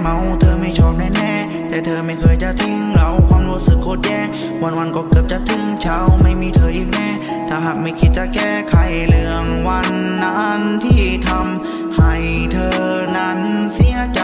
เมาเธอไม่ชอบแน่แน่แต่เธอไม่เคยจะทิ้งเราความรู้สึกโคตรแย่วันวันก็เกือบจะถึงเช้าไม่มีเธออีกแน่ถ้าหากไม่คิดจะแก้ไขเรื่องวันนั้นที่ทำให้เธอนั้นเสียใจ